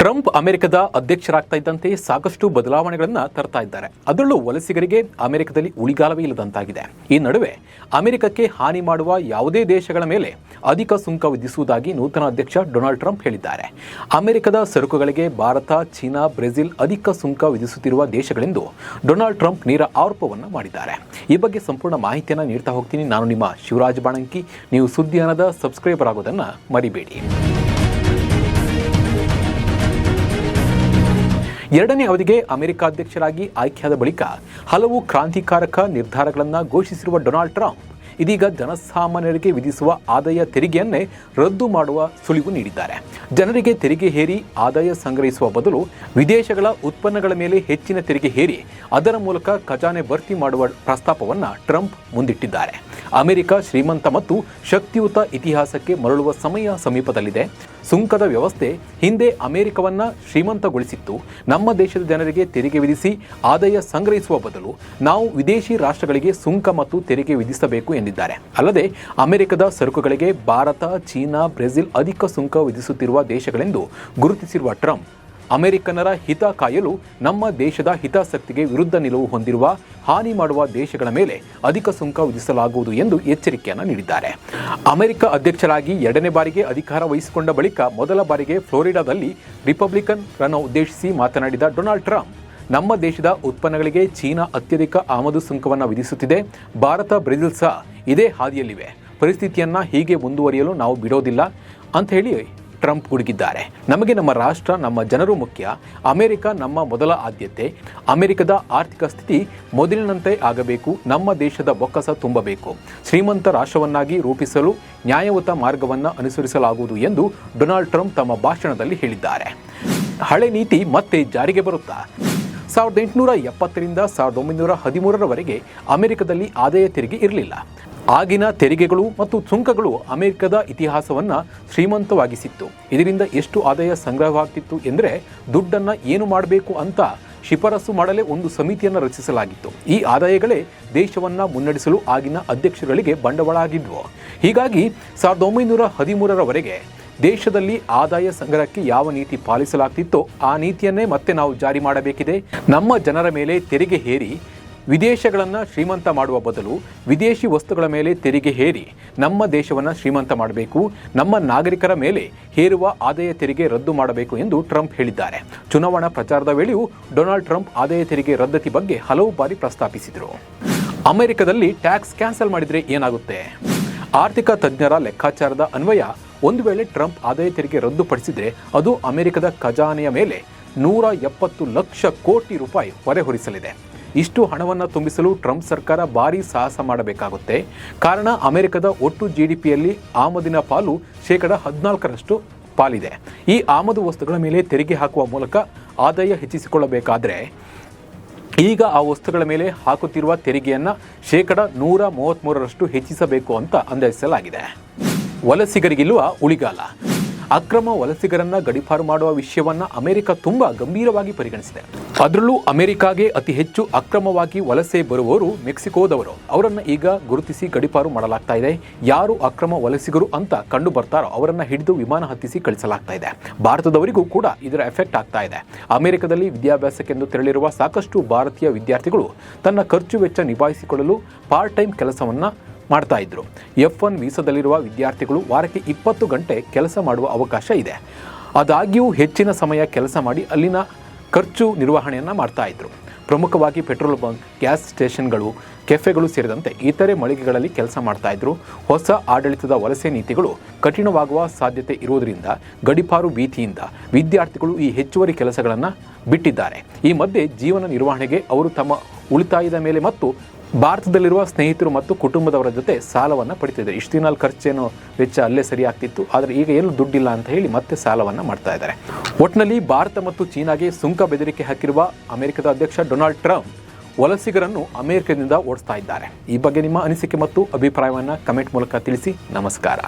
Trump ಅಮೆರಿಕದ ಅಧ್ಯಕ್ಷರಾಗ್ತಾ ಇದ್ದಂತೆ ಸಾಕಷ್ಟು ಬದಲಾವಣೆಗಳನ್ನು ತರ್ತಾ ಇದ್ದಾರೆ. ಅದರಲ್ಲೂ ವಲಸಿಗರಿಗೆ ಅಮೆರಿಕದಲ್ಲಿ ಉಳಿಗಾಲವೇ ಇಲ್ಲದಂತಾಗಿದೆ. ಈ ನಡುವೆ ಅಮೆರಿಕಕ್ಕೆ ಹಾನಿ ಮಾಡುವ ಯಾವುದೇ ದೇಶಗಳ ಮೇಲೆ ಅಧಿಕ ಸುಂಕ ವಿಧಿಸುವುದಾಗಿ ನೂತನ ಅಧ್ಯಕ್ಷ ಡೊನಾಲ್ಡ್ ಟ್ರಂಪ್ ಹೇಳಿದ್ದಾರೆ. ಅಮೆರಿಕದ ಸರಕುಗಳಿಗೆ ಭಾರತ, ಚೀನಾ, ಬ್ರೆಜಿಲ್ ಅಧಿಕ ಸುಂಕ ವಿಧಿಸುತ್ತಿರುವ ದೇಶಗಳೆಂದು ಡೊನಾಲ್ಡ್ ಟ್ರಂಪ್ ನೇರ ಆರೋಪವನ್ನು ಮಾಡಿದ್ದಾರೆ. ಈ ಬಗ್ಗೆ ಸಂಪೂರ್ಣ ಮಾಹಿತಿಯನ್ನು ನೀಡ್ತಾ ಹೋಗ್ತೀನಿ. ನಾನು ನಿಮ್ಮ ಶಿವರಾಜ್ ಬಾಣಂಕಿ. ನೀವು ಸುದ್ದಿಯಾನದ ಸಬ್ಸ್ಕ್ರೈಬರ್ ಆಗೋದನ್ನು ಮರಿಬೇಡಿ. ಎರಡನೇ ಅವಧಿಗೆ ಅಮೆರಿಕ ಅಧ್ಯಕ್ಷರಾಗಿ ಆಯ್ಕೆಯಾದ ಬಳಿಕ ಹಲವು ಕ್ರಾಂತಿಕಾರಕ ನಿರ್ಧಾರಗಳನ್ನು ಘೋಷಿಸಿರುವ ಡೊನಾಲ್ಡ್ ಟ್ರಂಪ್ ಇದೀಗ ಜನಸಾಮಾನ್ಯರಿಗೆ ವಿಧಿಸುವ ಆದಾಯ ತೆರಿಗೆಯನ್ನೇ ರದ್ದು ಮಾಡುವ ಸುಳಿವು ನೀಡಿದ್ದಾರೆ. ಜನರಿಗೆ ತೆರಿಗೆ ಹೇರಿ, ಆದಾಯ ಸಂಗ್ರಹಿಸುವ ಬದಲು ವಿದೇಶಗಳ ಉತ್ಪನ್ನಗಳ ಮೇಲೆ ಹೆಚ್ಚಿನ ತೆರಿಗೆ ಹೇರಿ, ಅದರ ಮೂಲಕ ಖಜಾನೆ ಭರ್ತಿ ಮಾಡುವ ಪ್ರಸ್ತಾಪವನ್ನು ಟ್ರಂಪ್ ಮುಂದಿಟ್ಟಿದ್ದಾರೆ. ಅಮೆರಿಕ ಶ್ರೀಮಂತ ಮತ್ತು ಶಕ್ತಿಯುತ ಇತಿಹಾಸಕ್ಕೆ ಮರಳುವ ಸಮಯ ಸಮೀಪದಲ್ಲಿದೆ. ಸುಂಕದ ವ್ಯವಸ್ಥೆ ಹಿಂದೆ ಅಮೆರಿಕವನ್ನ ಶ್ರೀಮಂತಗೊಳಿಸಿತ್ತು. ನಮ್ಮ ದೇಶದ ಜನರಿಗೆ ತೆರಿಗೆ ವಿಧಿಸಿ ಆದಾಯ ಸಂಗ್ರಹಿಸುವ ಬದಲು ನಾವು ವಿದೇಶಿ ರಾಷ್ಟ್ರಗಳಿಗೆ ಸುಂಕ ಮತ್ತು ತೆರಿಗೆ ವಿಧಿಸಬೇಕು ಎಂದಿದ್ದಾರೆ. ಅಲ್ಲದೆ ಅಮೆರಿಕದ ಸರಕುಗಳಿಗೆ ಭಾರತ, ಚೀನಾ, ಬ್ರೆಜಿಲ್ ಅಧಿಕ ಸುಂಕ ವಿಧಿಸುತ್ತಿರುವ ದೇಶಗಳೆಂದು ಗುರುತಿಸಿರುವ ಟ್ರಂಪ್ ಅಮೆರಿಕನ್ನರ ಹಿತ ಕಾಯಲು ನಮ್ಮ ದೇಶದ ಹಿತಾಸಕ್ತಿಗೆ ವಿರುದ್ಧ ನಿಲುವು ಹೊಂದಿರುವ, ಹಾನಿ ಮಾಡುವ ದೇಶಗಳ ಮೇಲೆ ಅಧಿಕ ಸುಂಕ ವಿಧಿಸಲಾಗುವುದು ಎಂದು ಎಚ್ಚರಿಕೆಯನ್ನು ನೀಡಿದ್ದಾರೆ. ಅಮೆರಿಕ ಅಧ್ಯಕ್ಷರಾಗಿ ಎರಡನೇ ಬಾರಿಗೆ ಅಧಿಕಾರ ವಹಿಸಿಕೊಂಡ ಬಳಿಕ ಮೊದಲ ಬಾರಿಗೆ ಫ್ಲೋರಿಡಾದಲ್ಲಿ ರಿಪಬ್ಲಿಕನ್ ರನ್ನು ಉದ್ದೇಶಿಸಿ ಮಾತನಾಡಿದ ಡೊನಾಲ್ಡ್ ಟ್ರಂಪ್, ನಮ್ಮ ದೇಶದ ಉತ್ಪನ್ನಗಳಿಗೆ ಚೀನಾ ಅತ್ಯಧಿಕ ಆಮದು ಸುಂಕವನ್ನು ವಿಧಿಸುತ್ತಿದೆ, ಭಾರತ, ಬ್ರೆಜಿಲ್ ಸಹ ಇದೇ ಹಾದಿಯಲ್ಲಿವೆ. ಪರಿಸ್ಥಿತಿಯನ್ನು ಹೀಗೆ ಮುಂದುವರಿಯಲು ನಾವು ಬಿಡೋದಿಲ್ಲ, ಅಂತ ಹೇಳಿ ಟ್ರಂಪ್ ಗುಡುಗಿದ್ದಾರೆ ನಮಗೆ ನಮ್ಮ ರಾಷ್ಟ್ರ, ನಮ್ಮ ಜನರು ಮುಖ್ಯ. ಅಮೆರಿಕ ನಮ್ಮ ಮೊದಲ ಆದ್ಯತೆ. ಅಮೆರಿಕದ ಆರ್ಥಿಕ ಸ್ಥಿತಿ ಮೊದಲಿನಂತೆ ಆಗಬೇಕು. ನಮ್ಮ ದೇಶದ ಬೊಕ್ಕಸ ತುಂಬಬೇಕು. ಶ್ರೀಮಂತ ರಾಷ್ಟ್ರವನ್ನಾಗಿ ರೂಪಿಸಲು ನ್ಯಾಯಯುತ ಮಾರ್ಗವನ್ನು ಅನುಸರಿಸಲಾಗುವುದು ಎಂದು ಡೊನಾಲ್ಡ್ ಟ್ರಂಪ್ ತಮ್ಮ ಭಾಷಣದಲ್ಲಿ ಹೇಳಿದ್ದಾರೆ. ಹಳೆ ನೀತಿ ಮತ್ತೆ ಜಾರಿಗೆ ಬರುತ್ತಾ? ಸಾವಿರದ ಎಂಟುನೂರ ಎಪ್ಪತ್ತರಿಂದ ಸಾವಿರದ ಒಂಬೈನೂರ ಹದಿಮೂರರವರೆಗೆ ಅಮೆರಿಕದಲ್ಲಿ ಆದಾಯ ತೆರಿಗೆ ಇರಲಿಲ್ಲ. ಆಗಿನ ತೆರಿಗೆಗಳು ಮತ್ತು ಸುಂಕಗಳು ಅಮೆರಿಕದ ಇತಿಹಾಸವನ್ನು ಶ್ರೀಮಂತವಾಗಿಸಿತ್ತು. ಇದರಿಂದ ಎಷ್ಟು ಆದಾಯ ಸಂಗ್ರಹವಾಗ್ತಿತ್ತು ಎಂದರೆ ದುಡ್ಡನ್ನು ಏನು ಮಾಡಬೇಕು ಅಂತ ಶಿಫಾರಸು ಮಾಡಲೇ ಒಂದು ಸಮಿತಿಯನ್ನು ರಚಿಸಲಾಗಿತ್ತು. ಈ ಆದಾಯಗಳೇ ದೇಶವನ್ನು ಮುನ್ನಡೆಸಲು ಆಗಿನ ಅಧ್ಯಕ್ಷರುಗಳಿಗೆ ಬಂಡವಾಳ ಆಗಿದ್ವು. ಹೀಗಾಗಿ ಸಾವಿರದ ಒಂಬೈನೂರ ಹದಿಮೂರರವರೆಗೆ ದೇಶದಲ್ಲಿ ಆದಾಯ ಸಂಗ್ರಹಕ್ಕೆ ಯಾವ ನೀತಿ ಪಾಲಿಸಲಾಗ್ತಿತ್ತೋ ಆ ನೀತಿಯನ್ನೇ ಮತ್ತೆ ನಾವು ಜಾರಿ ಮಾಡಬೇಕಿದೆ. ನಮ್ಮ ಜನರ ಮೇಲೆ ತೆರಿಗೆ ಹೇರಿ ವಿದೇಶಗಳನ್ನು ಶ್ರೀಮಂತ ಮಾಡುವ ಬದಲು ವಿದೇಶಿ ವಸ್ತುಗಳ ಮೇಲೆ ತೆರಿಗೆ ಹೇರಿ ನಮ್ಮ ದೇಶವನ್ನು ಶ್ರೀಮಂತ ಮಾಡಬೇಕು, ನಮ್ಮ ನಾಗರಿಕರ ಮೇಲೆ ಹೇರುವ ಆದಾಯ ತೆರಿಗೆ ರದ್ದು ಮಾಡಬೇಕು ಎಂದು ಟ್ರಂಪ್ ಹೇಳಿದ್ದಾರೆ. ಚುನಾವಣಾ ಪ್ರಚಾರದ ವೇಳೆಯೂ ಡೊನಾಲ್ಡ್ ಟ್ರಂಪ್ ಆದಾಯ ತೆರಿಗೆ ರದ್ದತಿ ಬಗ್ಗೆ ಹಲವು ಬಾರಿ ಪ್ರಸ್ತಾಪಿಸಿದರು. ಅಮೆರಿಕದಲ್ಲಿ ಟ್ಯಾಕ್ಸ್ ಕ್ಯಾನ್ಸಲ್ ಮಾಡಿದರೆ ಏನಾಗುತ್ತೆ? ಆರ್ಥಿಕ ತಜ್ಞರ ಲೆಕ್ಕಾಚಾರದ ಅನ್ವಯ ಒಂದು ವೇಳೆ ಟ್ರಂಪ್ ಆದಾಯ ತೆರಿಗೆ ರದ್ದುಪಡಿಸಿದರೆ ಅದು ಅಮೆರಿಕದ ಖಜಾನೆಯ ಮೇಲೆ ನೂರ ಎಪ್ಪತ್ತು ಲಕ್ಷ ಕೋಟಿ ರೂಪಾಯಿ ಹೊರೆ ಹೊರಿಸಲಿದೆ. ಇಷ್ಟು ಹಣವನ್ನು ತುಂಬಿಸಲು ಟ್ರಂಪ್ ಸರ್ಕಾರ ಭಾರಿ ಸಾಹಸ ಮಾಡಬೇಕಾಗುತ್ತೆ. ಕಾರಣ ಅಮೆರಿಕದ ಒಟ್ಟು ಜಿ ಡಿ ಪಿಯಲ್ಲಿ ಆಮದಿನ ಪಾಲು ಶೇಕಡ ಹದಿನಾಲ್ಕರಷ್ಟು ಪಾಲಿದೆ. ಈ ಆಮದು ವಸ್ತುಗಳ ಮೇಲೆ ತೆರಿಗೆ ಹಾಕುವ ಮೂಲಕ ಆದಾಯ ಹೆಚ್ಚಿಸಿಕೊಳ್ಳಬೇಕಾದರೆ ಈಗ ಆ ವಸ್ತುಗಳ ಮೇಲೆ ಹಾಕುತ್ತಿರುವ ತೆರಿಗೆಯನ್ನು ಶೇಕಡ ನೂರ ಮೂವತ್ತ್ಮೂರರಷ್ಟು ಹೆಚ್ಚಿಸಬೇಕು ಅಂತ ಅಂದಾಜಿಸಲಾಗಿದೆ. ವಲಸಿಗರಿಗಿಲ್ಲುವ ಉಳಿಗಾಲ. ಅಕ್ರಮ ವಲಸಿಗರನ್ನ ಗಡಿಪಾರು ಮಾಡುವ ವಿಷಯವನ್ನ ಅಮೆರಿಕ ತುಂಬಾ ಗಂಭೀರವಾಗಿ ಪರಿಗಣಿಸಿದೆ. ಅದರಲ್ಲೂ ಅಮೆರಿಕಾಗೆ ಅತಿ ಹೆಚ್ಚು ಅಕ್ರಮವಾಗಿ ವಲಸೆ ಬರುವವರು ಮೆಕ್ಸಿಕೋದವರು. ಅವರನ್ನ ಈಗ ಗುರುತಿಸಿ ಗಡಿಪಾರು ಮಾಡಲಾಗ್ತಾ ಇದೆ. ಯಾರು ಅಕ್ರಮ ವಲಸಿಗರು ಅಂತ ಕಂಡು ಬರ್ತಾರೋ ಅವರನ್ನ ಹಿಡಿದು ವಿಮಾನ ಹತ್ತಿಸಿ ಕಳಿಸಲಾಗ್ತಾ ಇದೆ. ಭಾರತದವರಿಗೂ ಕೂಡ ಇದರ ಎಫೆಕ್ಟ್ ಆಗ್ತಾ ಇದೆ. ಅಮೆರಿಕದಲ್ಲಿ ವಿದ್ಯಾಭ್ಯಾಸಕ್ಕೆಂದು ತೆರಳಿರುವ ಸಾಕಷ್ಟು ಭಾರತೀಯ ವಿದ್ಯಾರ್ಥಿಗಳು ತನ್ನ ಖರ್ಚು ವೆಚ್ಚ ನಿಭಾಯಿಸಿಕೊಳ್ಳಲು ಪಾರ್ಟ್ ಟೈಮ್ ಕೆಲಸವನ್ನ ಮಾಡ್ತಾ ಇದ್ರು. ಎಫ್ ಒನ್ ವೀಸಾದಲ್ಲಿರುವ ವಿದ್ಯಾರ್ಥಿಗಳು ವಾರಕ್ಕೆ ಇಪ್ಪತ್ತು ಗಂಟೆ ಕೆಲಸ ಮಾಡುವ ಅವಕಾಶ ಇದೆ. ಆದಾಗ್ಯೂ ಹೆಚ್ಚಿನ ಸಮಯ ಕೆಲಸ ಮಾಡಿ ಅಲ್ಲಿನ ಖರ್ಚು ನಿರ್ವಹಣೆಯನ್ನು ಮಾಡ್ತಾ ಇದ್ರು. ಪ್ರಮುಖವಾಗಿ ಪೆಟ್ರೋಲ್ ಬಂಕ್, ಗ್ಯಾಸ್ ಸ್ಟೇಷನ್ಗಳು, ಕೆಫೆಗಳು ಸೇರಿದಂತೆ ಇತರೆ ಮಳಿಗೆಗಳಲ್ಲಿ ಕೆಲಸ ಮಾಡ್ತಾ ಇದ್ರು. ಹೊಸ ಆಡಳಿತದ ವಲಸೆ ನೀತಿಗಳು ಕಠಿಣವಾಗುವ ಸಾಧ್ಯತೆ ಇರುವುದರಿಂದ ಗಡಿಪಾರು ಭೀತಿಯಿಂದ ವಿದ್ಯಾರ್ಥಿಗಳು ಈ ಹೆಚ್ಚುವರಿ ಕೆಲಸಗಳನ್ನು ಬಿಟ್ಟಿದ್ದಾರೆ. ಈ ಮಧ್ಯೆ ಜೀವನ ನಿರ್ವಹಣೆಗೆ ಅವರು ತಮ್ಮ ಉಳಿತಾಯದ ಮೇಲೆ ಮತ್ತು ಭಾರತದಲ್ಲಿರುವ ಸ್ನೇಹಿತರು ಮತ್ತು ಕುಟುಂಬದವರ ಜೊತೆ ಸಾಲವನ್ನು ಪಡಿತಿದ್ದಾರೆ. ಇಷ್ಟು ದಿನ ಖರ್ಚೇನು ವೆಚ್ಚ ಅಲ್ಲೇ ಸರಿ ಆಗ್ತಿತ್ತು. ಆದರೆ ಈಗ ಏನು ದುಡ್ಡಿಲ್ಲ ಅಂತ ಹೇಳಿ ಮತ್ತೆ ಸಾಲವನ್ನು ಮಾಡ್ತಾ ಇದ್ದಾರೆ. ಒಟ್ಟಿನಲ್ಲಿ ಭಾರತ ಮತ್ತು ಚೀನಾಗೆ ಸುಂಕ ಬೆದರಿಕೆ ಹಾಕಿರುವ ಅಮೆರಿಕದ ಅಧ್ಯಕ್ಷ ಡೊನಾಲ್ಡ್ ಟ್ರಂಪ್ ವಲಸಿಗರನ್ನು ಅಮೆರಿಕದಿಂದ ಓಡಿಸ್ತಾ ಇದ್ದಾರೆ. ಈ ಬಗ್ಗೆ ನಿಮ್ಮ ಅನಿಸಿಕೆ ಮತ್ತು ಅಭಿಪ್ರಾಯವನ್ನು ಕಮೆಂಟ್ ಮೂಲಕ ತಿಳಿಸಿ. ನಮಸ್ಕಾರ.